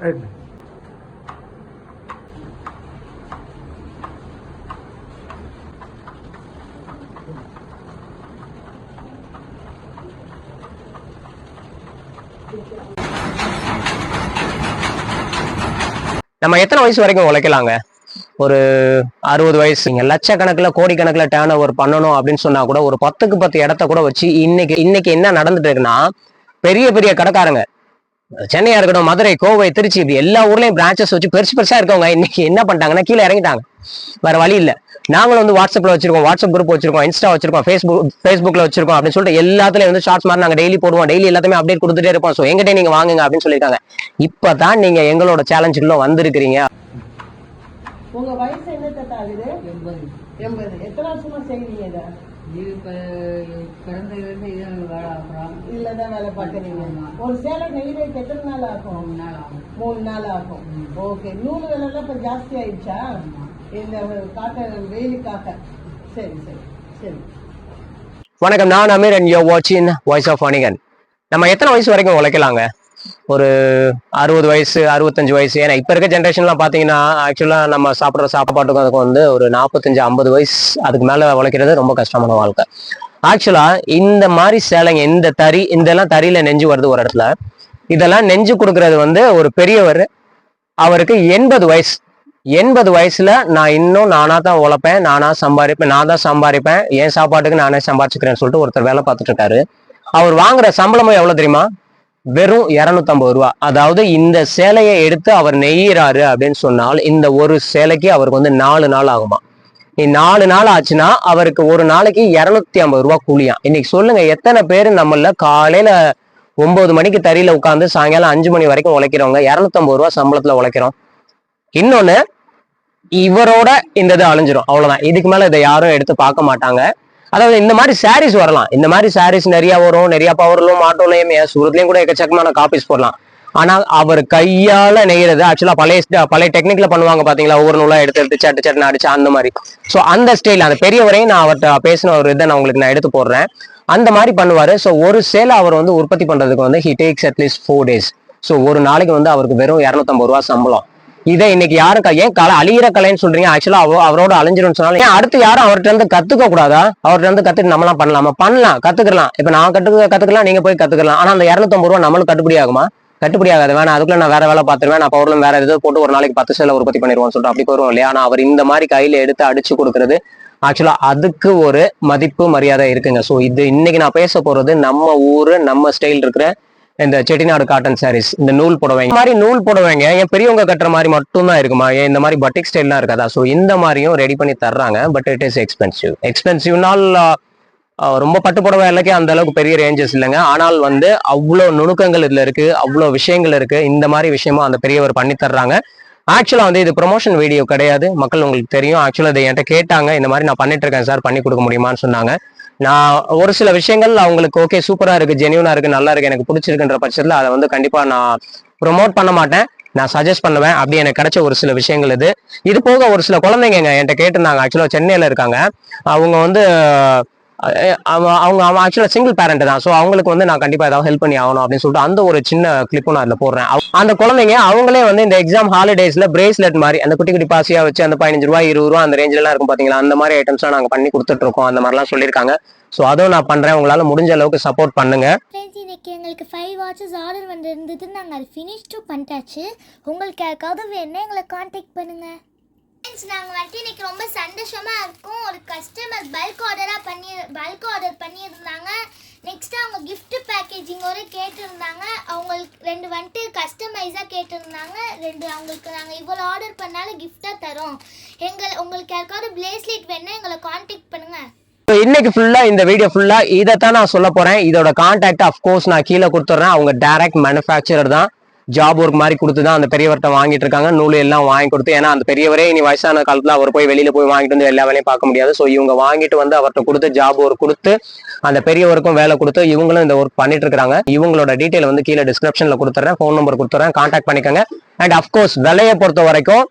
Right நம்ம எத்தனை வயசு வரைக்கும் உழைக்கலாங்க? ஒரு அறுபது வயசு நீங்க லட்சக்கணக்கில் கோடிக்கணக்கில் டேர்ன் ஓவர் பண்ணணும் அப்படின்னு சொன்னா கூட ஒரு பத்துக்கு பத்து இடத்த கூட வச்சு இன்னைக்கு இன்னைக்கு என்ன நடந்துட்டு இருக்குன்னா பெரிய பெரிய கடைக்காரங்க சென்னையா இருக்கட்டும் மதுரை கோவை திருச்சி இப்படி எல்லா ஊர்லயும் பிரான்ச்சஸ் வச்சு பெருசு பெருசா இருக்கவங்க இன்னைக்கு என்ன பண்ணிட்டாங்கன்னா கீழே இறங்கிட்டாங்க. வேற வழி இல்ல. நாங்களும் வந்து வாட்ஸ்அப்ல வச்சிருக்கோம் வாட்ஸ்அப் குரூப் வச்சிருக்கோம் இன்ஸ்டா வச்சிருக்கோம் ஃபேஸ்புக் ஃபேஸ்புக்ல வச்சிருக்கோம் அப்படின்னு சொல்லிட்டு எல்லாத்துலயும் வந்து ஷார்ட்ஸ் மாதிரி நாங்க டெய்லி போடுவோம். டெய்லி எல்லாத்தையுமே அப்டேட் கொடுத்துட்டே இருப்போம். ஸோ எங்கிட்ட நீங்க வாங்குங்க அப்படின்னு சொல்லியிருக்காங்க. இப்பதான் நீங்க எங்களோட சேலஞ்சுக்குள்ள வந்திருக்கிறீங்க. உங்க வயசு என்ன எண்பது. எத்தனை வருஷமா செய்வீங்க இதை இது பிறந்ததுலேருந்து இதில் வேலை ஆகுறோம் இதுல தான் வேலை பார்க்குறீங்க. ஒரு சேலை நெய்யறதுக்கு எத்தனை நாள் ஆகும்? மூணு நாள் ஆகும். மூணு நாள் ஆகும். ம். ஓகே. நூல் விலைலாம் இப்போ ஜாஸ்தி ஆயிடுச்சா. இந்த காட்ட வெயிலுக்காக. சரி சரி சரி. வணக்கம். நான் அமீர் அண்ட் யோ வாட்சிங் வாய்ஸ் ஆஃப் வணிகன் நம்ம எத்தனை வயசு வரைக்கும் உழைக்கலாங்க? ஒரு அறுபது வயசு அறுபத்தஞ்சு வயசு. ஏன்னா இப்போ இருக்க ஜென்ரேஷன்லாம் பார்த்தீங்கன்னா ஆக்சுவலாக நம்ம சாப்பிட்ற சாப்பாட்டுக்கும் அதுக்கும் வந்து ஒரு நாற்பத்தஞ்சு ஐம்பது வயசு அதுக்கு மேலே உழைக்கிறது ரொம்ப கஷ்டமான வாழ்க்கை. ஆக்சுவலாக இந்த மாதிரி சேலைங்க இந்த தறி இதெல்லாம் தறியில் நெஞ்சு வருது ஒரு இடத்துல. இதெல்லாம் நெஞ்சு கொடுக்கறது வந்து ஒரு பெரியவர் அவருக்கு எண்பது வயசு. எண்பது வயசுல நான் இன்னும் நானா தான் உழைப்பேன் நானா சம்பாதிப்பேன் நான் தான் சம்பாதிப்பேன் என் சாப்பாட்டுக்கு நானே சம்பாதிச்சுக்கிறேன்னு சொல்லிட்டு ஒருத்தர் வேலை பார்த்துட்டு இருக்காரு. அவர் வாங்குற சம்பளமும் எவ்வளவு தெரியுமா? வெறும் இரநூத்தம்பது ரூபா. அதாவது இந்த சேலையை எடுத்து அவர் நெய்யறாரு அப்படின்னு சொன்னால் இந்த ஒரு சேலைக்கு அவருக்கு வந்து நாலு நாள் ஆகுமா? நீ நாலு நாள் ஆச்சுன்னா அவருக்கு ஒரு நாளைக்கு இரநூத்தி ஐம்பது ரூபா கூலியா? இன்னைக்கு சொல்லுங்க எத்தனை பேர் நம்மள காலையில ஒன்பது மணிக்கு தறியில உட்காந்து சாயங்காலம் அஞ்சு மணி வரைக்கும் உழைக்கிறவங்க இரநூத்தம்பது ரூபா சம்பளத்துல உழைக்கிறோம். இன்னொன்னு இவரோட இந்த இது அழிஞ்சிரும். அவ்வளவுதான். இதுக்கு மேல இதை யாரும் எடுத்து பார்க்க மாட்டாங்க. அதாவது இந்த மாதிரி சாரீஸ் வரலாம். இந்த மாதிரி சாரீஸ் நிறைய வரும் நிறைய பவர்லும் ஆட்டோலையும் சூரத்லயும் கூட எக்கச்சக்கமான காப்பீஸ் போடலாம். ஆனா அவர் கையால நெய்யறது ஆக்சுவலா பழைய பழைய டெக்னிக்ல பண்ணுவாங்க பாத்தீங்களா? ஒவ்வொரு நூலா எடுத்து எடுத்து சட்டு சட்டுன்னு அடிச்சு அந்த மாதிரி. சோ அந்த ஸ்டைல் அந்த பெரியவரையும் நான் அவர்கிட்ட பேசின ஒரு இதை நான் உங்களுக்கு நான் எடுத்து போடுறேன். அந்த மாதிரி பண்ணுவாரு. சோ ஒரு சேலை அவர் வந்து உற்பத்தி பண்றதுக்கு வந்து he takes at least four days so ஒரு நாளைக்கு வந்து அவருக்கு வெறும் இரநூத்தம்பது ரூபா சம்பளம். இதை இன்னைக்கு யாரும் ஏன் கலை அழியிற கலைன்னு சொல்றீங்க? ஆக்சுவலா அவ அவரோட அழிஞ்சிரும்னு சொன்னாலும் ஏன் அடுத்து யாரும் அவர்கிட்ட இருந்து கத்துக்க கூடாதா? அவர்கிட்ட இருந்து கத்துட்டு நம்மளாம் பண்ணலாமா? பண்ணலாம் கத்துக்கலாம். இப்ப நான் கத்துக்க கத்துக்கலாம் நீங்க போய் கத்துக்கலாம். ஆனா அந்த இரநூத்தம்பது ரூபா நம்மளும் கட்டுப்படி ஆகுமா? கட்டுப்படி ஆகாது. வேணா அதுக்குள்ள நான் வேற வேலை பார்த்துருவேன். நான் பவர்ல வேற ஏதோ போட்டு ஒரு நாளைக்கு பத்து சேலை உற்பத்தி பண்ணிடுவோம்னு சொல்லிட்டு அப்படி போயிருவோம் இல்லையா? ஆனா அவர் இந்த மாதிரி கையில எடுத்து அடிச்சு கொடுக்கறது ஆக்சுவலா அதுக்கு ஒரு மதிப்பு மரியாதை இருக்குங்க. சோ இது இன்னைக்கு நான் பேச போறது நம்ம ஊரு நம்ம ஸ்டைல் இருக்கிற இந்த செட்டிநாடு காட்டன் சாரீஸ் இந்த நூல் புடவைங்க. இந்த மாதிரி நூல் புடவைங்க ஏன் பெரியவங்க கட்டுற மாதிரி மட்டும்தான் இருக்குமா? ஏன் இந்த மாதிரி பட்டிக் ஸ்டைல்லாம் இருக்காதா? ஸோ இந்த மாதிரியும் ரெடி பண்ணி தர்றாங்க பட் இட் இஸ் எக்ஸ்பென்சிவ் எக்ஸ்பென்சிவ்னால் ரொம்ப பட்டு புடவை எல்லாக்கே அந்த அளவுக்கு பெரிய ரேஞ்சஸ் இல்லைங்க. ஆனால் வந்து அவ்வளோ நுணுக்கங்கள் இதுல இருக்கு அவ்வளோ விஷயங்கள் இருக்கு. இந்த மாதிரி விஷயமும் அந்த பெரியவர் பண்ணி தர்றாங்க. ஆக்சுவலாக வந்து இது ப்ரொமோஷன் வீடியோ கிடையாது. மக்கள் உங்களுக்கு தெரியும். ஆக்சுவலாக இதை என்கிட்ட கேட்டாங்க. இந்த மாதிரி நான் பண்ணிட்டு இருக்கேன் சார் பண்ணி கொடுக்க முடியுமான்னு சொன்னாங்க. நான் ஒரு சில விஷயங்கள் அவங்களுக்கு ஓகே சூப்பரா இருக்கு ஜெனியூனா இருக்கு நல்லா இருக்கு எனக்கு பிடிச்சிருக்குன்ற பட்சத்துல அதை வந்து கண்டிப்பா நான் ப்ரொமோட் பண்ண மாட்டேன். நான் சஜஸ்ட் பண்ணுவேன். அப்படி எனக்கு கிடைச்ச ஒரு சில விஷயங்கள் இது. இது போக ஒரு சில குழந்தைங்க என்கிட்ட கேட்டிருந்தாங்க. ஆக்சுவலா சென்னையில இருக்காங்க. அவங்க வந்து அவங்க அவன் ஆக்சுவலாக சிங்கிள் பேரண்ட் தான். ஸோ அவங்களுக்கு வந்து நான் கண்டிப்பாக ஏதாவது ஹெல்ப் பண்ணி ஆகணும் அப்படின்னு சொல்லிட்டு அந்த ஒரு சின்ன கிளிப்பும் நான் அதில் போடுறேன். அந்த குழந்தைங்க அவங்களே வந்து இந்த எக்ஸாம் ஹாலிடேஸில் பிரேஸ்லெட் மாதிரி அந்த குட்டி குட்டி பாசியா வச்சு அந்த பதினஞ்சு ரூபா இருபது ரூபா அந்த ரேஞ்சில இருக்கும் பார்த்தீங்களா அந்த மாதிரி ஐட்டம்ஸ்லாம் நாங்கள் பண்ணி கொடுத்துட்டு இருக்கோம் அந்த மாதிரிலாம் சொல்லியிருக்காங்க. ஸோ அதுவும் நான் பண்ணுறேன் உங்களால் முடிஞ்ச அளவுக்கு சப்போர்ட் பண்ணுங்க. இன்னைக்கு எங்களுக்கு ஃபைவ் வாட்சஸ் ஆர்டர் வந்திருந்தது நாங்கள் அது ஃபினிஷ்டும் பண்ணிட்டாச்சு. உங்களுக்கு யாருக்காவது வேணும்னா எங்களை காண்டாக்ட் பண்ணுங்கள் நாங்கள் வந்துட்டு இன்னைக்கு ரொம்ப சந்தோஷமாக இருக்கும். ஒரு கஸ்டமர் பல்க் ஆர்டராக பண்ணி பல்க் ஆர்டர் பண்ணியிருந்தாங்க. நெக்ஸ்ட் அவங்க gift பேக்கேஜிங்கோட கேட்டிருந்தாங்க. அவங்களுக்கு ரெண்டு வந்துட்டு கஸ்டமைஸாக கேட்டிருந்தாங்க. ரெண்டு அவங்களுக்கு நாங்கள் இவ்வளோ ஆர்டர் பண்ணாலும் கிஃப்டாக தரோம். எங்களை உங்களுக்கு யாருக்காவது பிளேஸ்லெட் வேணால் எங்களை காண்டாக்ட் பண்ணுங்கள் இப்போ இன்னைக்கு ஃபுல்லாக இந்த வீடியோ ஃபுல்லாக இதை தான் நான் சொல்ல போகிறேன் இதோட கான்டாக்ட் அஃப்கோர்ஸ் நான் கீழே கொடுத்துட்றேன். அவங்க டேரக்ட் மேனுஃபேக்சரர் தான். ஜாப் ஒர்க் மாதிரி கொடுத்து தான் அந்த பெரியவர்கிட்ட வாங்கிட்டு இருக்காங்க. நூல் எல்லாம் வாங்கி கொடுத்து ஏன்னா அந்த பெரியவரே இனி வயசான காலத்துல அவர் போய் வெளியில போய் வாங்கிட்டு வந்து எல்லா வேலையும் பார்க்க முடியாது. ஸோ இவங்க வாங்கிட்டு வந்து அவர்கிட்ட கொடுத்து ஜாப் ஒர்க் கொடுத்து அந்த பெரியவருக்கும் வேலை கொடுத்து இவங்களும் இந்த ஒர்க் பண்ணிட்டு இருக்காங்க இவங்களோட டீட்டெயில் வந்து கீழே டிஸ்கிரிப்ஷன்ல கொடுத்துறேன் ஃபோன் நம்பர் கொடுத்துறேன் கான்டாக்ட் பண்ணிக்கோங்க. அண்ட் அஃப்கோர்ஸ் விலையை பொறுத்த வரைக்கும்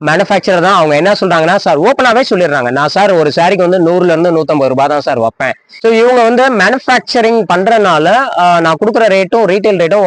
மேனுஃபேக்சரர் தான். அவங்க என்ன சொல்றாங்கன்னா சார் ஓப்பனாவே சொல்லிடுறாங்க. நான் சார் ஒரு சாரிக்கு வந்து நூறுல இருந்து நூத்தம்பது ரூபாய் தான் சார் வைப்பேன். ஸோ இவங்க வந்து மேனுஃபேக்சரிங் பண்றதுனால நான் கொடுக்குற ரேட்டும் ரீட்டைல் ரேட்டும்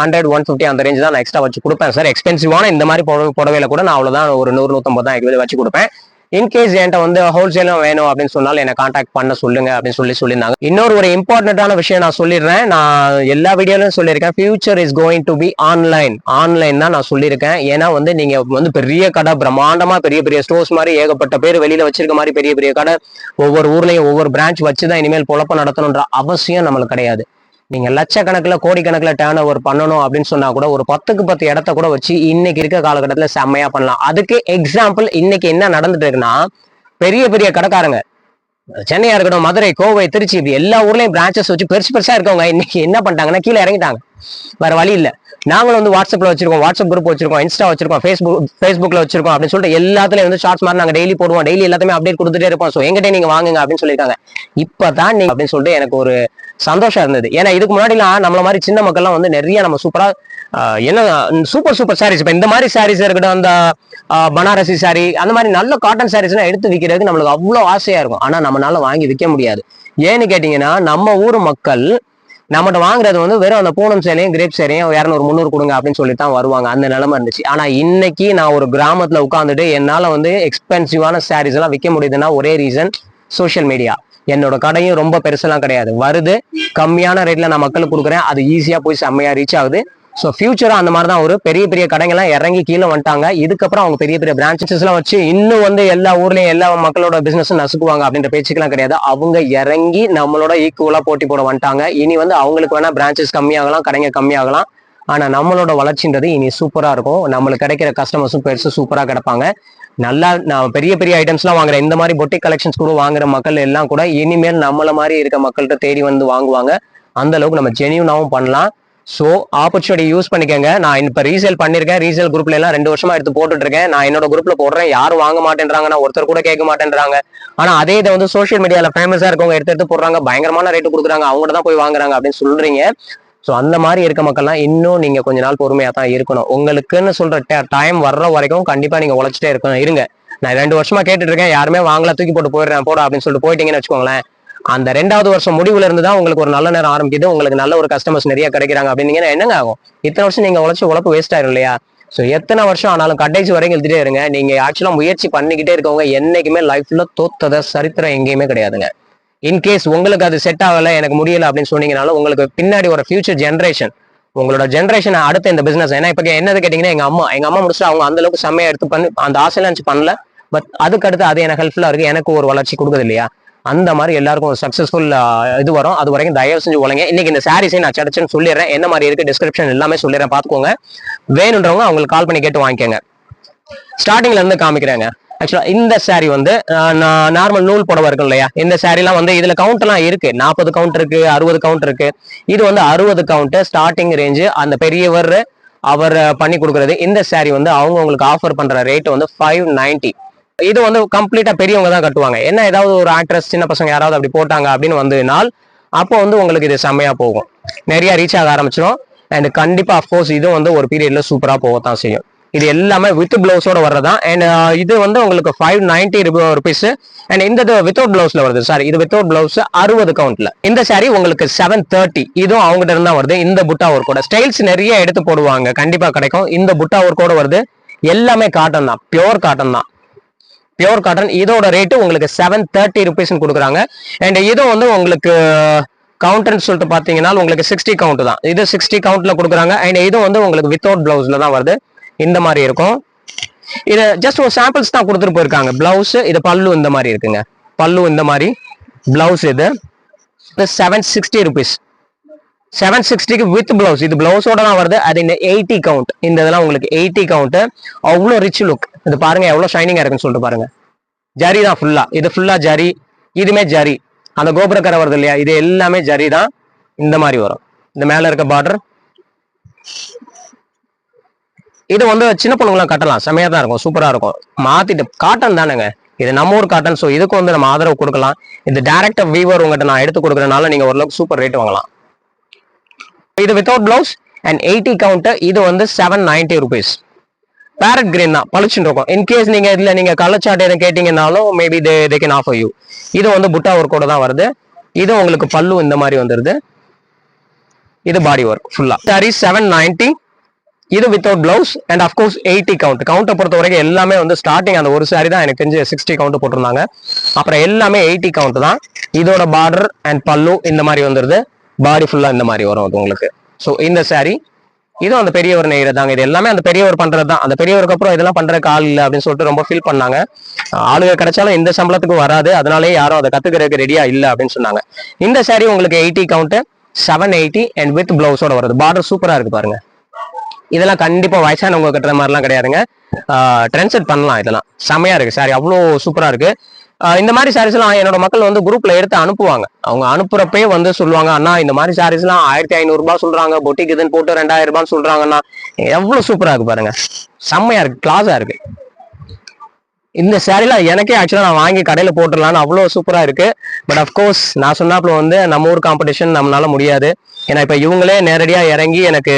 ஹண்ட்ரட் ஒன் ஃபிஃப்டி அந்த ரேஞ்ச் தான் நான் எக்ஸ்ட்ரா வச்சு கொடுப்பேன் சார். எக்ஸ்பென்சிவான இந்த மாதிரி புடவையில கூட நான் அவ்வளவுதான் ஒரு நூறு நூத்தம்பது தான் எங்களுக்கு வச்சு கொடுப்பேன். இன்கேஸ் என்கிட்ட வந்து ஹோல்சேலும் வேணும் அப்படின்னு சொன்னாலும் என்னை காண்டாக்ட் பண்ண சொல்லுங்க அப்படின்னு சொல்லி சொல்லியிருந்தாங்க. இன்னொரு ஒரு இம்பார்ட்டண்ட்டான விஷயம் நான் சொல்லிடுறேன். நான் எல்லா வீடியோலையும் சொல்லியிருக்கேன். Future is going to be online online தான் நான் சொல்லியிருக்கேன். ஏன்னா வந்து நீங்க வந்து பெரிய கடை பிரம்மாண்டமா பெரிய பெரிய ஸ்டோர்ஸ் மாதிரி ஏகப்பட்ட பேர் வெளியில வச்சிருக்க மாதிரி பெரிய பெரிய கடை ஒவ்வொரு ஊர்லயும் ஒவ்வொரு பிரான்ச் வச்சு தான் இனிமேல் பொழப்ப நடத்தணுன்ற அவசியம் நம்மளுக்கு கிடையாது. நீங்க லட்சக்கணக்கில் கோடிக்கணக்கில் டேர்ன் ஓவர் பண்ணணும் அப்படின்னு சொன்னா கூட ஒரு பத்துக்கு பத்து இடத்த கூட வச்சு இன்னைக்கு இருக்க காலகட்டத்தில் செம்மையா பண்ணலாம். அதுக்கு எக்ஸாம்பிள் இன்னைக்கு என்ன நடந்துட்டு இருக்குன்னா பெரிய பெரிய கடைக்காரங்க சென்னையா இருக்கட்டும் மதுரை கோவை திருச்சி இப்படி எல்லா ஊர்லயும் பிரான்ச்சஸ் வச்சு பெருசு பெருசா இருக்கவங்க இன்னைக்கு என்ன பண்ணிட்டாங்கன்னா கீழே இறங்கிட்டாங்க. வேற வழி இல்ல. நாங்களும் வந்து வாட்ஸ்அப்ல வச்சிருக்கோம் வாட்ஸ்அப் குரூப் வச்சிருக்கோம் இன்ஸ்டா வச்சிருக்கோம் ஃபேஸ்புக் ஃபேஸ்புக்ல வச்சிருக்கோம் அப்படின்னு சொல்லிட்டு எல்லாத்துலயும் வந்து ஷார்ட்ஸ் மாதிரி நாங்க டெய்லி போடுவோம் டெய்லி எல்லாத்தையுமே அப்டேட் கொடுத்துட்டே இருப்போம். ஸோ எங்கிட்ட நீங்க வாங்குங்க அப்படின்னு சொல்லியிருக்காங்க. இப்பதான் நீங்க அப்படின்னு சொல்லிட்டு எனக்கு ஒரு சந்தோஷம் இருந்தது. ஏன்னா இதுக்கு முன்னாடிலாம் நம்மள மாதிரி சின்ன மக்கள்லாம் வந்து நிறைய நம்ம சூப்பரா என்ன சூப்பர் சூப்பர் சாரீஸ் இப்போ இந்த மாதிரி சாரீஸ் இருக்கட்டும் அந்த பனாரசி சாரி அந்த மாதிரி நல்ல காட்டன் சாரீஸ்லாம் எடுத்து விற்கிறதுக்கு நம்மளுக்கு அவ்வளோ ஆசையாக இருக்கும். ஆனால் நம்மளால வாங்கி விற்க முடியாது. ஏன்னு கேட்டிங்கன்னா நம்ம ஊர் மக்கள் நம்மகிட்ட வாங்குறது வந்து வெறும் அந்த பூனம் சேலையும் கிரேப் சேலையும் இரநூறு முந்நூறு கொடுங்க அப்படின்னு சொல்லி தான் வருவாங்க. அந்த நிலமை இருந்துச்சு. ஆனால் இன்னைக்கு நான் ஒரு கிராமத்தில் உட்காந்துட்டு என்னால் வந்து எக்ஸ்பென்சிவான சாரீஸ் எல்லாம் விற்க முடியுதுன்னா ஒரே ரீசன் சோஷியல் மீடியா என்னோட கடையும் ரொம்ப பெருசெல்லாம் கிடையாது. வருது கம்மியான ரேட்ல நான் மக்களுக்கு கொடுக்குறேன். அது ஈஸியா போய் செம்மையா ரீச் ஆகுது. ஸோ ஃபியூச்சராக அந்த மாதிரி தான் ஒரு பெரிய பெரிய கடைங்கள்லாம் இறங்கி கீழே வந்துட்டாங்க. இதுக்கப்புறம் அவங்க பெரிய பெரிய பிரான்ச்சஸ்லாம் வச்சு இன்னும் வந்து எல்லா ஊர்லேயும் எல்லா மக்களோட பிஸ்னஸும் நசுக்குவாங்க அப்படின்ற பேச்சுக்கெல்லாம் கிடையாது. அவங்க இறங்கி நம்மளோட ஈக்குவலாக போட்டி போட வந்துட்டாங்க. இனி வந்து அவங்களுக்கு வேணால் பிரான்ச்சஸ் கம்மியாகலாம் கடைங்க கம்மியாகலாம். ஆனால் நம்மளோட வளர்ச்சின்றது இனி சூப்பராக இருக்கும். நம்மளுக்கு கிடைக்கிற கஸ்டமர்ஸும் பெருசு சூப்பராக கிடைப்பாங்க. நல்லா நான் பெரிய பெரிய ஐட்டம்ஸ்லாம் வாங்குறேன். இந்த மாதிரி பொட்டிக் கலெக்ஷன்ஸ் கூட வாங்குற மக்கள் எல்லாம் கூட இனிமேல் நம்மள மாதிரி இருக்க மக்கள்கிட்ட தேடி வந்து வாங்குவாங்க. அந்த அளவுக்கு நம்ம ஜெனியூனாவும் பண்ணலாம். ஸோ ஆப்பர்ச்சுனிட்டி யூஸ் பண்ணிக்கோங்க. நான் இப்போ ரீசேல் பண்ணியிருக்கேன் ரீசேல் குரூப்ல எல்லாம் ரெண்டு வருஷமா எடுத்து போட்டுட்டு இருக்கேன் நான் என்னோட குரூப்ல போடுறேன். யாரும் வாங்க மாட்டேன்றாங்க? நான் ஒருத்தர் கூட கேட்க மாட்டேன்றாங்க. ஆனா அதே இதை வந்து சோஷியல் மீடியால ஃபேமஸா இருக்கவங்க எடுத்து எடுத்து போடுறாங்க. பயங்கரமான ரேட்டு கொடுக்குறாங்க. அவங்க தான் போய் வாங்குறாங்க அப்படின்னு சொல்றீங்க. ஸோ அந்த மாதிரி இருக்க மக்கள்லாம் இன்னும் நீங்க கொஞ்ச நாள் பொறுமையா தான் இருக்கணும். உங்களுக்குன்னு சொல்ற டைம் வர்ற வரைக்கும் கண்டிப்பா நீங்க உழைச்சிட்டே இருக்கணும். இருங்க. நான் ரெண்டு வருஷமா கேட்டுட்டு இருக்கேன் யாருமே வாங்கல தூக்கி போட்டு போயிடுறேன். போட அப்படின்னு சொல்லிட்டு போயிட்டீங்கன்னு வச்சுக்கோங்களேன். அந்த ரெண்டாவது வருஷம் முடிவுல இருந்து தான் உங்களுக்கு ஒரு நல்ல நேரம் ஆரம்பிக்குது. உங்களுக்கு நல்ல ஒரு கஸ்டமர்ஸ் நிறைய கிடைக்கிறாங்க அப்படின்னீங்கன்னா என்னங்க ஆகும்? இத்தனை வருஷம் நீங்க உழைச்சி உழைப்பு வேஸ்ட் ஆயிரும் இல்லையா? ஸோ எத்தனை வருஷம் ஆனாலும் கடைசி வரைக்கும் எழுதிட்டே இருங்க. நீங்க ஆக்சுவலா முயற்சி பண்ணிக்கிட்டே இருக்கவங்க என்னைக்குமே லைஃப்ல தோத்தத சரித்திரம் எங்கேயுமே கிடையாதுங்க. இன்கேஸ் உங்களுக்கு அது செட் ஆகல எனக்கு முடியல அப்படின்னு சொன்னீங்கனாலும் உங்களுக்கு பின்னாடி ஒரு ஃபியூச்சர் ஜென்ரேஷன் உங்களோட ஜென்ரேஷன் அடுத்த இந்த பிசினஸ் ஏன்னா இப்போ என்னது கேட்டீங்கன்னா எங்க அம்மா எங்க அம்மா முடிச்சுட்டு அவங்க அந்த அளவுக்கு செம்மையா எடுத்து பண்ணி அந்த ஆசையில பண்ணல. பட் அதுக்கு அடுத்து அது எனக்கு ஹெல்ப்ஃபுல்லா இருக்கு. எனக்கு ஒரு வளர்ச்சி கொடுக்குது இல்லையா? அந்த மாதிரி எல்லாருக்கும் ஒரு சக்சஸ்ஃபுல் இது வரும். அது வரைக்கும் தயவு செஞ்சு உழைங்க இன்னைக்கு இந்த சாரீஸை நான் சடச்சுன்னு சொல்லிடுறேன். என்ன மாதிரி இருக்கு டிஸ்கிரிப்ஷன் எல்லாமே சொல்லிடுறேன். பார்த்துக்கோங்க. வேணுன்றவங்க அவங்களுக்கு கால் பண்ணி கேட்டு வாங்கிக்கோங்க. ஸ்டார்டிங்ல இருந்து காமிக்கிறேங்க. ஆக்சுவலா இந்த saree வந்து நார்மல் நூல் புடவை இருக்கும் இல்லையா? இந்த சாரீலாம் வந்து இதுல கவுண்ட் எல்லாம் இருக்கு. நாற்பது கவுண்ட் இருக்கு அறுபது கவுண்ட் இருக்கு. இது வந்து அறுபது கவுண்ட் ஸ்டார்டிங் ரேஞ்சு அந்த பெரியவர் அவர் பண்ணி கொடுக்கறது. இந்த saree வந்து அவங்க உங்களுக்கு ஆஃபர் பண்ற ரேட் வந்து ஃபைவ் நைன்டி இது வந்து கம்ப்ளீட்டா பெரியவங்க தான் கட்டுவாங்க. என்ன ஏதாவது ஒரு ஆக்ட்ரஸ் சின்ன பசங்க யாராவது அப்படி போட்டாங்க அப்படின்னு வந்ததுனால் அப்போ வந்து உங்களுக்கு இது செம்மையா போகும். நிறைய ரீச் ஆக ஆரம்பிச்சிடும். அண்ட் கண்டிப்பா அஃப்கோர்ஸ் இதுவும் வந்து ஒரு பீரியட்ல சூப்பரா போகத்தான் செய்யும். இது எல்லாமே வித் பிளவுஸோட வர்றதான் அண்ட் இது வந்து உங்களுக்கு ஃபைவ் நைன்டி ருபீஸ் அண்ட் இந்த வித்தவுட் பிளவுஸ்ல வருது. சாரி இது வித்தவுட் பிளவுஸ் அறுபது கவுண்ட்ல இந்த சாரி உங்களுக்கு செவன் தேர்ட்டி இதுவும் அவங்ககிட்ட இருந்தா வருது. இந்த புட்டா ஒர்க்கோட ஸ்டைல்ஸ் நிறைய எடுத்து போடுவாங்க. கண்டிப்பா கிடைக்கும். இந்த புட்டா ஒர்க்கோட வருது. எல்லாமே காட்டன் தான். பியோர் காட்டன் தான். பியோர் காட்டன் இதோட ரேட்டு உங்களுக்கு செவன் தேர்ட்டி ருபீஸ்னு கொடுக்குறாங்க. அண்ட் இதுவும் வந்து உங்களுக்கு uh, கவுண்ட்னு சொல்லிட்டு பார்த்தீங்கன்னா உங்களுக்கு சிக்ஸ்டி கவுண்ட் தான். இது சிக்ஸ்டி கவுண்ட்ல கொடுக்குறாங்க. அண்ட் இது வந்து உங்களுக்கு வித்தவுட் பிளவுஸ்ல தான் வருது. இந்த மாதிரி இருக்கும். இது ஜஸ்ட் ஒரு சாம்பிள்ஸ் தான் கொடுத்துட்டு போயிருக்காங்க. பிளவுஸ் இது பல்லு இந்த மாதிரி இருக்குங்க. பல்லு இந்த மாதிரி. பிளவுஸ் இது. செவன் சிக்ஸ்டி ருபீஸ் செவன் சிக்ஸ்டிக்கு வித் பிளவுஸ் இது பிளவுஸோட தான் வருது. அது இந்த எயிட்டி கவுண்ட் இந்த இதெல்லாம் உங்களுக்கு எயிட்டி கவுண்ட் அவ்வளோ ரிச் லுக் இது பாருங்க எவ்வளோ ஷைனிங்கா இருக்குன்னு சொல்லிட்டு பாருங்க. ஜரி தான் ஃபுல்லா இது ஃபுல்லா ஜரி. இதுமே ஜரி. அந்த கோபுரக்கரை வருது இல்லையா? இது எல்லாமே ஜரி தான். இந்த மாதிரி வரும். இந்த மேல இருக்க பார்டர் இது வந்து சின்ன பொண்ணுங்களாம் கட்டலாம். செமையா தான் இருக்கும். சூப்பரா இருக்கும். மாத்திட்டு காட்டன் தானேங்க. இது நம்ம ஊர் காட்டன் ஸோ இதுக்கு வந்து நம்ம ஆதரவு கொடுக்கலாம். இது டேரக்டா வீவர் உங்ககிட்ட நான் எடுத்து கொடுக்கறதுனால நீங்க ஓரளவுக்கு சூப்பர் ரேட் வாங்கலாம். இது without blouse and eighty counter இது வந்து seven ninety rupees parrot green தான். பளிச்சுன்னு இருக்கும். இன்கேஸ் நீங்க இதுல நீங்க கலர் எதுவும் கேட்டீங்கன்னாலும் maybe they they can offer you இது வந்து புட்டா ஒர்க்கோட தான் வருது. இது உங்களுக்கு பல்லு இந்த மாதிரி வந்துருது. இது பாடி ஒர்க் ஃபுல்லா சாரி செவன் நைன்டி இது without blouse and of course eighty count கவுண்ட்டை பொறுத்த வரைக்கும் எல்லாமே வந்து ஸ்டார்டிங் அந்த ஒரு சாரி தான். எனக்கு தெரிஞ்சு சிக்ஸ்டி கவுண்ட் போட்டிருந்தாங்க. அப்புறம் எல்லாமே எயிட்டி கவுண்ட் தான். இதோட பார்டர் அண்ட் பல்லு இந்த மாதிரி வந்துருது. பாடி ஃபுல்லாக இந்த மாதிரி வரும் அது உங்களுக்கு. ஸோ இந்த சாரி இதுவும் அந்த பெரியவர் நெய்யறதாங்க இது எல்லாமே அந்த பெரியவர் பண்றது தான். அந்த பெரியவருக்கு அப்புறம் இதெல்லாம் பண்றதுக்கு ஆள் இல்லை அப்படின்னு சொல்லிட்டு ரொம்ப ஃபீல் பண்ணாங்க. ஆளுங்க கிடைச்சாலும் இந்த சம்பளத்துக்கு வராது. அதனாலே யாரும் அதை கத்துக்கிறதுக்கு ரெடியா இல்லை அப்படின்னு சொன்னாங்க. இந்த சாரி உங்களுக்கு eighty count seven eighty and with பிளவுஸோட வருது. பார்டர் சூப்பரா இருக்கு பாருங்க. இதெல்லாம் கண்டிப்பா வயசானவங்க கட்டுற மாதிரிலாம் கிடையாதுங்க. ட்ரெண்ட் செட் பண்ணலாம் இதெல்லாம். செமையா இருக்கு. சாரி அவ்வளோ சூப்பரா இருக்கு. இந்த மாதிரி சாரீஸ் எல்லாம் என்னோட மக்கள் வந்து குரூப்ல எடுத்து அனுப்புவாங்க. அவங்க அனுப்புறப்பே வந்து சொல்லுவாங்க அண்ணா இந்த மாதிரி சாரீஸ் எல்லாம் ஆயிரத்தி ஐநூறு ரூபாய் சொல்றாங்க பொட்டிக்கு இதுன்னு போட்டு ரெண்டாயிரம் ரூபான்னு சொல்றாங்கன்னா எவ்வளவு சூப்பரா இருக்கு பாருங்க. செம்மையா இருக்கு கிளாஸா இருக்கு. இந்த சேரீல எனக்கே ஆக்சுவலா நான் வாங்கி கடையில போட்டுடலாம்னு அவ்வளோ சூப்பரா இருக்கு. பட் அஃப்கோர்ஸ் நான் சொன்னாப்புல வந்து நம்ம ஊர் காம்படிஷன் நம்மளால முடியாது. ஏன்னா இப்ப இவங்களே நேரடியா இறங்கி எனக்கு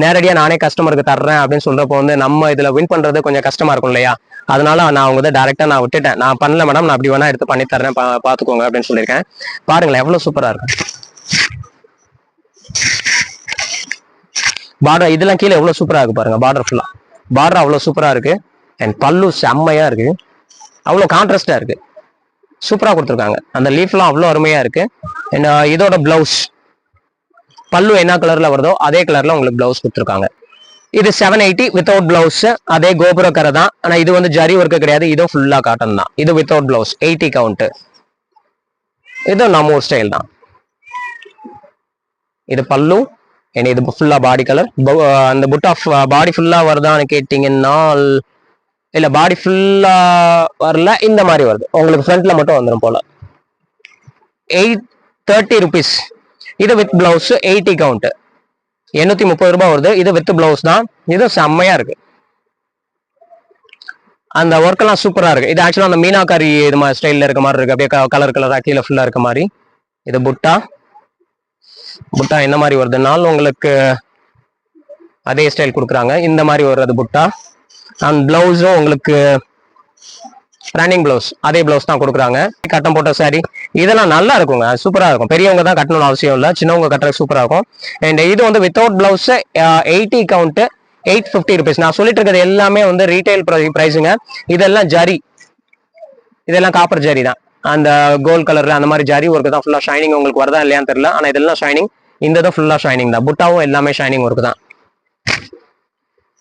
நேரடியாக நானே கஸ்டமருக்கு தர்றேன் அப்படின்னு சொல்றப்போ வந்து நம்ம இதுல வின் பண்றது கொஞ்சம் கஷ்டமா இருக்கும் இல்லையா? அதனால நான் அவங்க வந்து டேரக்டா நான் விட்டுட்டேன். நான் பண்ணல மேடம் நான் அப்படி வேணா எடுத்து பண்ணி தர்றேன். பா- பாத்துக்கோங்க அப்படின்னு சொல்லியிருக்கேன். பாருங்களேன் எவ்வளவு சூப்பரா இருக்கு. பார்டர் இதெல்லாம் கீழே எவ்வளவு சூப்பரா இருக்கு பாருங்க பார்டர் ஃபுல்லா பார்டர் அவ்வளோ சூப்பராக இருக்கு. அண்ட் பல்லு செம்மையா இருக்கு. அவ்வளோ கான்ட்ராஸ்டாக இருக்கு. சூப்பரா கொடுத்துருக்காங்க. அந்த லீஃப்லாம் அவ்வளோ அருமையா இருக்கு. அண்ட் uh, இதோட ப்ளவுஸ் பல்லு என்ன கலர்ல வருதோ அதே கலர்ல உங்களுக்கு பிளவுஸ் கொடுத்துருக்காங்க. இது செவன் எயிட்டி வித்தவுட் பிளவுஸ் அதே கோபுர கரை தான். ஆனா இது வந்து ஜரி ஒர்க்கு கிடையாது. இதுவும் ஃபுல்லா காட்டன் தான். இது வித்தவுட் பிளவுஸ் எயிட்டி கவுண்ட் இதுவும் நம்ம ஊர் ஸ்டைல் தான். இது பல்லு ஏன்னா இது ஃபுல்லா பாடி கலர் அந்த புட் ஆஃப் பாடி ஃபுல்லா வருதான்னு கேட்டீங்கன்னா இல்ல பாடி ஃபுல்லா வரல இந்த மாதிரி வருது. உங்களுக்கு ஃப்ரண்ட்ல மட்டும் வந்துடும் போல. எயிட் தேர்ட்டி ருபீஸ் இது வித் பிளவுஸ் எயிட்டி கவுண்ட் எண்ணூத்தி முப்பது ரூபாய் வருது. இது வித் பிளவுஸ் தான். இது செம்மையா இருக்கு. அந்த ஒர்க் எல்லாம் சூப்பரா இருக்கு. இது ஆக்சுவலா அந்த மீனாக்காரி இது மாதிரி ஸ்டைல்ல இருக்க மாதிரி இருக்கு. அப்படியே கலர் கலரா கீழே ஃபுல்லா இருக்க மாதிரி. இது புட்டா. புட்டா என்ன மாதிரி வருதுனாலும் உங்களுக்கு அதே ஸ்டைல் கொடுக்குறாங்க. இந்த மாதிரி வர்றது புட்டா. அண்ட் பிளவுஸும் உங்களுக்கு ரன்னிங் பிளவுஸ் அதே பிளவுஸ் தான் கொடுக்குறாங்க. கட்டம் போட்ட சாரி இதெல்லாம் நல்லா இருக்குங்க. சூப்பராக இருக்கும். பெரியவங்க தான் கட்டணும்னு அவசியம் இல்லை. சின்னவங்க கட்டுறது சூப்பராக இருக்கும். அண்ட் இது வந்து without blouse eighty count eight fifty rupees நான் சொல்லிட்டு இருக்கிறது எல்லாமே வந்து ரீட்டைல் ப்ரைஸுங்க இதெல்லாம் ஜரி இதெல்லாம் காப்பர் ஜரி தான். அந்த கோல்ட் கலர்ல அந்த மாதிரி ஜரி ஒர்க்கு தான் ஃபுல்லாக ஷைனிங் உங்களுக்கு வருதா இல்லையான்னு தெரியல. ஆனால் இதெல்லாம் ஷைனிங் இந்த தான் ஃபுல்லாக ஷைனிங் தான். புட்டாவும் எல்லாமே ஷைனிங் ஒர்க்கு தான்.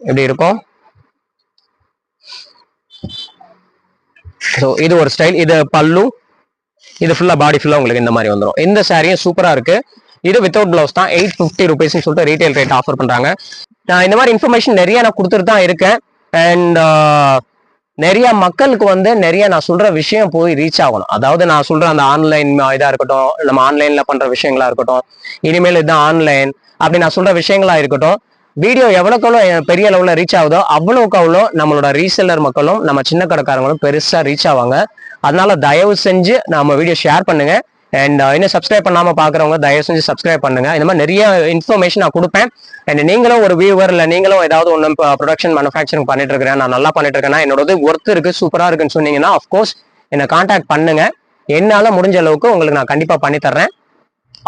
எப்படி இருக்கும்? ஸோ இது ஒரு ஸ்டைல் இது பல்லு. இது ஃபுல்லாக பாடி ஃபுல்லாக உங்களுக்கு இந்த மாதிரி வந்துடும் இந்த சாரியும் சூப்பராக இருக்குது இது வித்தவுட் பிளவுஸ் தான். எயிட் ஃபிஃப்டி ருபீஸ்னு சொல்லிட்டு ரீட்டைல் ரேட் ஆஃபர் பண்ணுறாங்க நான் இந்த மாதிரி இன்ஃபர்மேஷன் நிறைய நான் கொடுத்துட்டு தான் இருக்கேன். அண்ட் நிறைய மக்களுக்கு வந்து நிறைய நான் சொல்ற விஷயம் போய் ரீச் ஆகணும். அதாவது நான் சொல்ற அந்த ஆன்லைன் இதா இருக்கட்டும் நம்ம ஆன்லைன்ல பண்ற விஷயங்களா இருக்கட்டும் இனிமேல் இதுதான் ஆன்லைன் அப்படி நான் சொல்ற விஷயங்களா இருக்கட்டும் வீடியோ எவ்வளோக்கு எவ்வளோ பெரிய லெவலில் ரீச் ஆகுதோ அவ்வளோக்கு அவ்வளோ நம்மளோட ரீசெல்லர் மக்களும் நம்ம சின்ன கடைக்காரங்களும் பெருசாக ரீச் ஆவாங்க. அதனால தயவு செஞ்சு நம்ம வீடியோ ஷேர் பண்ணுங்க. அண்ட் uh, இன்னும் சப்ஸ்கிரைப் பண்ணாமல் பார்க்குறவங்க தயவு செஞ்சு சப்ஸ்கிரைப் பண்ணுங்க. இந்த மாதிரி நிறைய இன்ஃபர்மேஷன் நான் கொடுப்பேன். அண்ட் நீங்களும் ஒரு வியூவர் இல்லை நீங்களும் ஏதாவது ஒன்று ப்ரொடக்ஷன் மேனுஃபேக்சரிங் பண்ணிட்டு இருக்கிறேன். நான் நல்லா பண்ணிட்டு இருக்கேன்னா என்னோடது ஒர்த் இருக்கு சூப்பரா இருக்குன்னு சொன்னீங்கன்னா அஃப்கோர்ஸ் என்னை காண்டாக்ட் பண்ணுங்க. என்னால் முடிஞ்ச அளவுக்கு உங்களுக்கு நான் கண்டிப்பாக பண்ணி தர்றேன்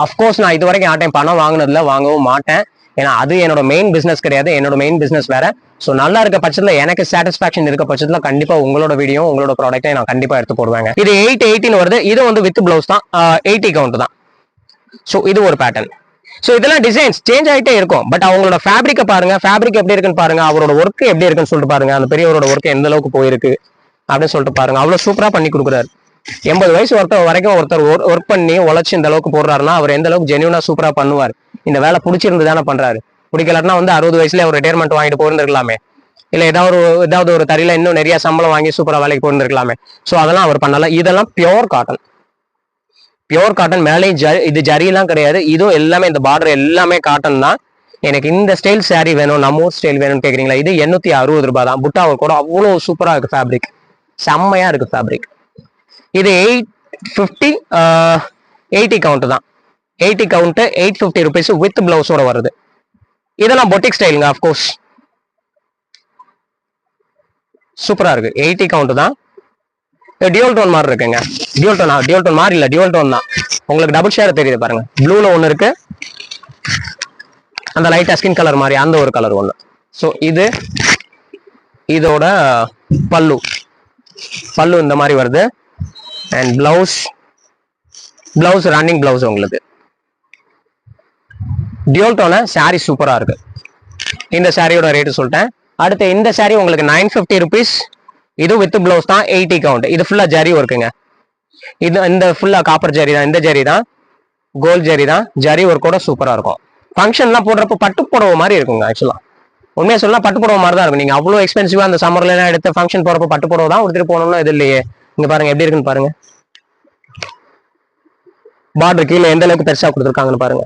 அஃப்கோர்ஸ் நான் இது வரைக்கும் யார்ட்டையும் பணம் வாங்கினதில் வாங்கவும் மாட்டேன். ஏன்னா அது என்னோட மெயின் பிஸ்னஸ் கிடையாது என்னோட மெயின் பிஸ்னஸ் வேற. ஸோ நல்லா இருக்க பட்சத்தில் எனக்கு சாட்டிஸ்ஃபேக்ஷன் இருக்க பட்சத்தில் கண்டிப்பாக உங்களோட வீடியோ உங்களோட ப்ராடக்ட்டை நான் கண்டிப்பாக எடுத்து போடுவாங்க. இது எயிட் எயிட்டின் வருது. இது வந்து வித் பிளவுஸ் தான். எயிட்டி கவுண்ட் தான். ஸோ இது ஒரு பேட்டர்ன் ஸோ இதெல்லாம் டிசைன்ஸ் சேஞ்ச் ஆகிட்டே இருக்கும். பட் அவங்களோட ஃபேப்ரிக்கை பாருங்க. ஃபேப்ரிக் எப்படி இருக்குன்னு பாருங்க. அவரோட ஒர்க் எப்படி இருக்குன்னு சொல்லிட்டு பாருங்க. அந்த பெரியவரோட ஒர்க் எந்த அளவுக்கு போயிருக்கு அப்படின்னு சொல்லிட்டு பாருங்க. அவ்வளோ சூப்பராக பண்ணி கொடுக்குறாரு. எண்பது வயசு ஒருத்தர் வரைக்கும் ஒருத்தர் ஒர்க் பண்ணி உழைச்சி இந்த அளவுக்கு போடுறாருன்னா அவர் எந்த அளவுக்கு ஜென்யூனா சூப்பரா பண்ணுவார். இந்த வேலை பிடிச்சிருந்து தானே பண்றாரு. பிடிக்கலன்னா வந்து அறுபது வயசுல ஒரு ரிட்டையர்மெண்ட் வாங்கிட்டு போயிருந்திருக்கலாமே. இல்ல ஏதாவது ஒரு ஏதாவது ஒரு தறியில இன்னும் நிறைய சம்பளம் வாங்கி சூப்பரா வேலைக்கு போயிருந்திருக்கலாமே. ஸோ அதெல்லாம் அவர் பண்ணல. இதெல்லாம் பியோர் காட்டன் பியோர் காட்டன் மேலேயும் ஜரி இது ஜரியெல்லாம் கிடையாது. இதுவும் எல்லாமே இந்த பார்டர் எல்லாமே காட்டன் தான். எனக்கு இந்த ஸ்டைல் saree வேணும் நம்ம ஊர் ஸ்டைல் வேணும்னு கேக்குறீங்களா? இது எண்ணூத்தி அறுபது ரூபாய் தான். புட்டாவை கூட அவ்வளோ சூப்பரா இருக்கு ஃபேப்ரிக் செம்மையா இருக்கு ஃபேப்ரிக் இது எயிட் ஃபிஃப்டி எயிட்டி கவுண்ட் தான். Eighty count eight fifty rupees with பிளவுஸோட வருது. இதெல்லாம் பொட்டிக் ஸ்டைலுங்க அஃப்கோர்ஸ் சூப்பராக இருக்கு. எயிட்டி கவுண்ட் தான். டியூல் டோன் மாதிரி இருக்குங்க. டியூல் டோன் டியூல் டோன் மாதிரி இல்லை டியூல் டோன் தான். உங்களுக்கு டபுள் ஷேர் தெரியுது பாருங்க. ப்ளூல ஒன்று இருக்கு. அந்த லைட்டாக ஸ்கின் கலர் மாதிரி அந்த ஒரு கலர் ஒன்று ஸோ இது இதோட பல்லு. பல்லு இந்த மாதிரி வருது. And blouse blouse running blouse உங்களுக்கு. டியோல்டோன சாரி சூப்பரா இருக்கு. இந்த சாரியோட ரேட்டு சொல்லிட்டேன். அடுத்து இந்த சாரி உங்களுக்கு நைன் ஃபிஃப்டி ருபீஸ் இது வித் பிளவுஸ் தான் எயிட்டி கவுண்ட் இது ஃபுல்லா ஜரி ஒர்க்குங்க இது இந்த ஃபுல்லா காப்பர் ஜரி தான் இந்த ஜரி தான் கோல்ட் ஜரி தான். ஜரி ஒர்க்கோட சூப்பரா இருக்கும். ஃபங்க்ஷன்லாம் போடுறப்ப பட்டு புடவை மாதிரி இருக்குங்க ஆக்சுவலா உண்மையா சொல்லலாம் பட்டு புடவை மாதிரி தான் இருக்கும். நீங்க அவ்வளோ எக்ஸ்பென்சிவா அந்த சம்மர்ல எல்லாம் எடுத்து ஃபங்க்ஷன் போறப்ப பட்டு புடவை தான் உடுத்துட்டு போகணும்னு இது இல்லையே. இங்க பாருங்க எப்படி இருக்குன்னு பாருங்க. பார்டர் கீழே எந்த அளவுக்கு பெருசா கொடுத்துருக்காங்கன்னு பாருங்க.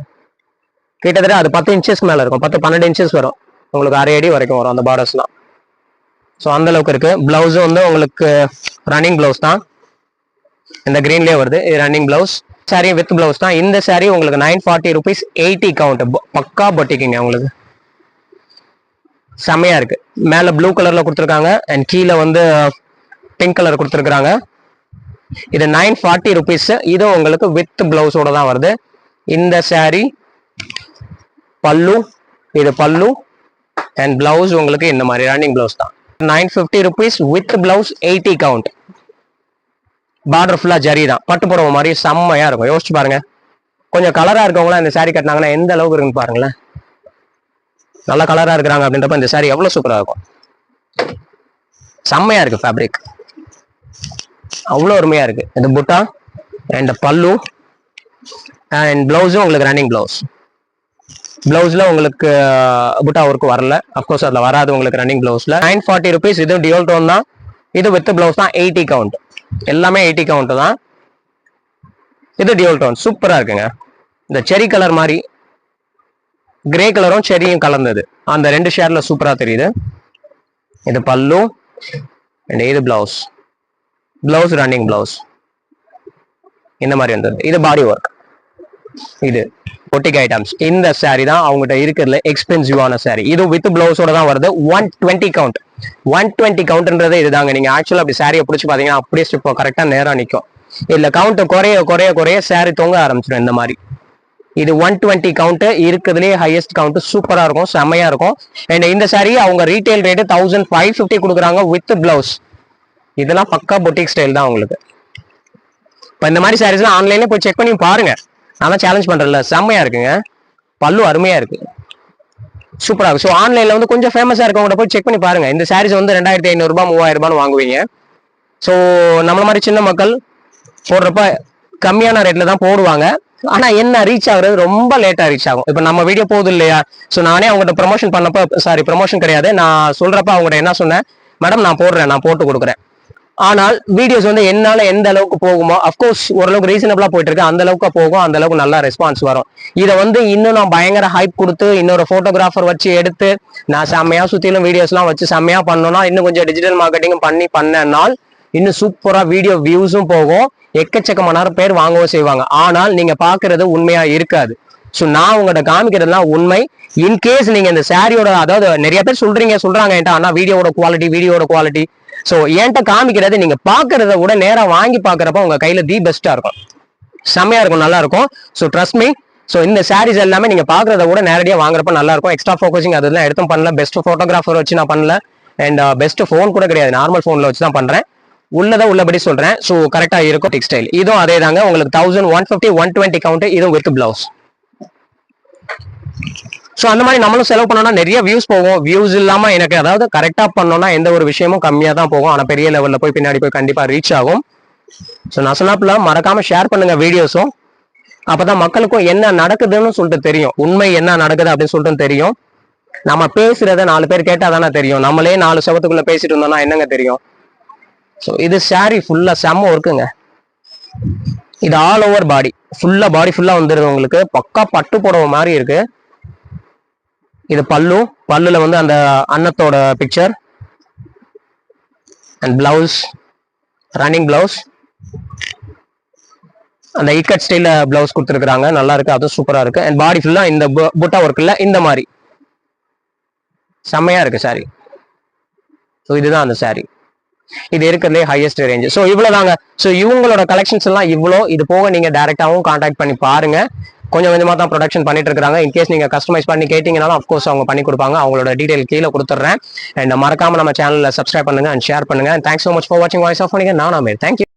கிட்டத்தட்ட அது பத்து இன்ச்சஸ் மேல இருக்கும். பத்து பன்னெண்டு இன்ச்சஸ் வரும். உங்களுக்கு அரை அடி வரைக்கும் வரும் அந்த பார்டர்ஸ்லாம் ஸோ அந்த அளவுக்கு இருக்கு. பிளவுஸ் வந்து உங்களுக்கு ரன்னிங் பிளவுஸ் தான். இந்த கிரீன்லயே வருது. இது running blouse sari with blouse தான். இந்த சாரி உங்களுக்கு nine forty rupees eighty count பக்கா பொட்டிக்குங்க உங்களுக்கு. செமையா இருக்கு. மேல ப்ளூ கலர்ல கொடுத்துருக்காங்க. அண்ட் கீழே வந்து பிங்க் கலர் கொடுத்துருக்குறாங்க. இது நைன் ஃபார்ட்டி ருபீஸ் இது உங்களுக்கு வித் பிளவுஸோட தான் வருது. இந்த சாரீ பல்லு இது பல்லு அண்ட் பிளவுஸ் உங்களுக்கு இந்த மாதிரி ரன்னிங் பிளவுஸ் தான். Nine fifty rupees with blouse eighty count border ஃபுல்லா ஜரி தான். பட்டு புடவை மாதிரி செம்மையா இருக்கும். யோசிச்சு பாருங்க. கொஞ்சம் கலரா இருக்கவங்களாம் இந்த சாரீ கட்டினாங்கன்னா எந்த அளவுக்கு இருக்குன்னு பாருங்களேன். நல்ல கலரா இருக்கிறாங்க அப்படின்றப்ப இந்த சாரீ எவ்வளவு சூப்பராக இருக்கும். செம்மையா இருக்குது ஃபேப்ரிக் அவ்வளோ அருமையாக இருக்குது இது புட்டா அண்ட் பல்லு அண்ட் ப்ளவுஸும் உங்களுக்கு ரன்னிங் ப்ளவுஸ் ப்ளவுஸில் உங்களுக்கு புட்டா ஒர்க் வரல. அஃப்கோர்ஸ் அதில் வராது உங்களுக்கு ரன்னிங் ப்ளவுஸில் நைன் ஃபார்ட்டி ருபீஸ் இதுவும் டியோல் டோன் தான். இது வித் ப்ளவுஸ் தான் எயிட்டி கவுண்ட் எல்லாமே எயிட்டி கவுண்ட் தான். இது டியோல் டோன் சூப்பராக இருக்குங்க. இந்த செரி கலர் மாதிரி கிரே கலரும் செரியும் கலந்தது. அந்த ரெண்டு ஷேரில் சூப்பராக தெரியுது. இது பல்லு அண்ட் இது ப்ளவுஸ் பிளவுஸ் ரன்னிங் பிளவுஸ் இந்த மாதிரி வந்தது. இது பாடி ஒர்க் இது பொட்டிக் ஐட்டம்ஸ் இந்த சாரி தான் அவங்ககிட்ட இருக்கிறதுல எக்ஸ்பென்சிவான சாரி இது வித் பிளவுஸோட தான் வருது. One twenty count one twenty கவுண்ட்ன்றது இதுதாங்க. நீங்க ஆக்சுவலா அப்படி சாரியை பிடிச்சி பாத்தீங்கன்னா அப்படியே ஸ்டிப் கரெக்டா நேரம் நிற்கும் இல்ல கவுண்ட் குறைய குறைய குறைய சாரி தொங்க ஆரம்பிச்சிடும் இந்த மாதிரி. இது ஒன் டுவெண்ட்டி கவுண்ட் இருக்கிறதுலே ஹையஸ்ட் கவுண்ட் சூப்பரா இருக்கும். செம்மையா இருக்கும். அண்ட் இந்த சாரி அவங்க retail rate thousand five fifty கொடுக்குறாங்க வித் பிளவுஸ் இதெல்லாம் பக்கா பொட்டிக் ஸ்டைல் தான் உங்களுக்கு. இப்போ இந்த மாதிரி சாரீஸ்லாம் ஆன்லைன்ல போய் செக் பண்ணி பாருங்க. நான் சேலஞ்ச் பண்ணுறல செம்மையாக இருக்குங்க. பல்லு அருமையாக இருக்கு. சூப்பராக இருக்கும் ஸோ ஆன்லைனில் வந்து கொஞ்சம் ஃபேமஸாக இருக்கவங்க போய் செக் பண்ணி பாருங்க. இந்த சாரீஸ் வந்து ரெண்டாயிரத்தி ஐநூறுரூபா மூவாயிரரூபான்னு வாங்குவீங்க. ஸோ நம்மள மாதிரி சின்ன மக்கள் போடுறப்ப கம்மியான ரேட்டில் தான் போடுவாங்க. ஆனா என்ன ரீச் ஆகுறது? ரொம்ப லேட்டா ரீச் ஆகும். இப்போ நம்ம வீடியோ போகுது இல்லையா? ஸோ நானே அவங்ககிட்ட ப்ரமோஷன் பண்ணப்ப சாரி ப்ரமோஷன் கிடையாது. நான் சொல்றப்ப அவங்ககிட்ட என்ன சொன்னேன்? மேடம் நான் போடுறேன். நான் போட்டு கொடுக்குறேன். ஆனால் வீடியோஸ் வந்து என்னால எந்த அளவுக்கு போகுமோ அஃப்கோர்ஸ் ஓரளவுக்கு ரீசனபிளா போயிட்டு இருக்கு அந்த அளவுக்கு போகும் அந்த அளவுக்கு நல்லா ரெஸ்பான்ஸ் வரும். இதை வந்து இன்னும் நான் பயங்கர ஹைப் கொடுத்து இன்னொரு போட்டோகிராஃபர் வச்சு எடுத்து நான் செம்மையா சுத்திலும் வீடியோஸ்லாம் வச்சு செம்மையா பண்ணோம்னா இன்னும் கொஞ்சம் டிஜிட்டல் மார்க்கெட்டிங் பண்ணி பண்ணனால் இன்னும் சூப்பரா வீடியோ வியூஸும் போகும். எக்கச்சக்கமான பேர் வாங்கவும் செய்வாங்க. ஆனால் நீங்க பாக்குறது உண்மையா இருக்காது. ஸோ நான் உங்கள்கிட்ட காமிக்கிறதுலாம் உண்மை. இன்கேஸ் நீங்க இந்த சாரியோட அதாவது நிறைய பேர் சொல்றீங்க சொல்றாங்க என்கிட்ட ஆனால் வீடியோட குவாலிட்டி வீடியோட குவாலிட்டி ஸோ என்கிட்ட காமிக்கிறது நீங்க பாக்குறத விட நேராக வாங்கி பாக்குறப்ப உங்க கையில தி பெஸ்டா இருக்கும். செம்மையா இருக்கும் நல்லா இருக்கும். ஸோ ட்ரஸ்ட் மீ ஸோ இந்த சாரீஸ் எல்லாமே நீங்க பாக்குறத விட நேரடியாக வாங்குறப்ப நல்லா இருக்கும். எக்ஸ்ட்ரா ஃபோக்கஸிங் அதெல்லாம் எடுத்தும் பண்ணல. பெஸ்ட் ஃபோட்டோகிராஃபர் வச்சு நான் பண்ணல. அண்ட் பெஸ்ட் ஃபோன் கூட கிடையாது. நார்மல் ஃபோனில் வச்சு தான் பண்ணுறேன் உள்ளதை உள்ளபடி சொல்கிறேன் ஸோ கரெக்டாக இருக்கும். டெக்ஸ்டைல் இதுவும் அதே தாங்க உங்களுக்கு thousand one fifty one twenty count இதுவும் வித் பிளவுஸ் ஸோ அந்த மாதிரி நம்மளும் செலவு பண்ணோம்னா நிறைய வியூஸ் போகும். வியூஸ் இல்லாமல் எனக்கு அதாவது கரெக்டாக பண்ணோம்னா எந்த ஒரு விஷயமும் கம்மியாக தான் போகும். ஆனால் பெரிய லெவலில் போய் பின்னாடி போய் கண்டிப்பாக ரீச் ஆகும். ஸோ நான் சொன்னாப்புல மறக்காமல் ஷேர் பண்ணுங்கள் வீடியோஸும் அப்போ தான் மக்களுக்கும் என்ன நடக்குதுன்னு சொல்லிட்டு தெரியும். உண்மை என்ன நடக்குது அப்படின்னு சொல்லிட்டு தெரியும். நம்ம பேசுறத நாலு பேர் கேட்டால் தானே தெரியும். நம்மளே நாலு செவத்துக்குள்ளே பேசிட்டு இருந்தோம்னா என்னங்க தெரியும்? ஸோ இது saree ஃபுல்லாக செம்ம ஒர்க்குங்க இது ஆல் ஓவர் பாடி ஃபுல்லாக பாடி ஃபுல்லாக வந்துடுது உங்களுக்கு. பக்கா பட்டு புடவை மாதிரி இருக்குது இது பல்லு. பல்லுல வந்து அந்த அன்னத்தோட picture and blouse running blouse அந்த இக்கட் ஸ்டைல பிளவுஸ் கொடுத்துருக்காங்க நல்லா இருக்கு. அதுவும் சூப்பரா இருக்கு. அண்ட் பாடி ஃபுல்லா இந்த புட்டா ஒர்க்ல இந்த மாதிரி. செம்மையா இருக்கு சாரி ஸோ இதுதான் அந்த சாரி இது இருக்கிறதுலே ஹையஸ்ட் ரேஞ்ச் ஸோ இவ்வளோதாங்க ஸோ இவங்களோட கலெக்ஷன்ஸ் எல்லாம் இவ்வளோ. இது போக நீங்க டேரெக்டாகவும் காண்டாக்ட் பண்ணி பாருங்க. கொஞ்சம் கொஞ்சமாக தான் ப்ரொடக்ஷன் பண்ணிட்டு இருக்காங்க இன்கேஸ் நீங்க கஸ்டமைஸ் பண்ணி கேட்டிங்கனாலும் அஃப்கோர்ஸ் அவங்க பண்ணி கொடுப்பாங்க. அவங்களோட டீடைல் கீழே கொடுத்துட்றேன். அண்ட் மறக்காம நம்ம சேனலில் சப்ஸ்கிரைப் பண்ணுங்க அண்ட் ஷேர் பண்ணுங்க. தேங்க்ஸ் ஸோ மச் ஃபார் வாட்சிங் வாய்ஸ் ஆஃப் பண்ணிங்க நான் அமீர். தேங்க்யூ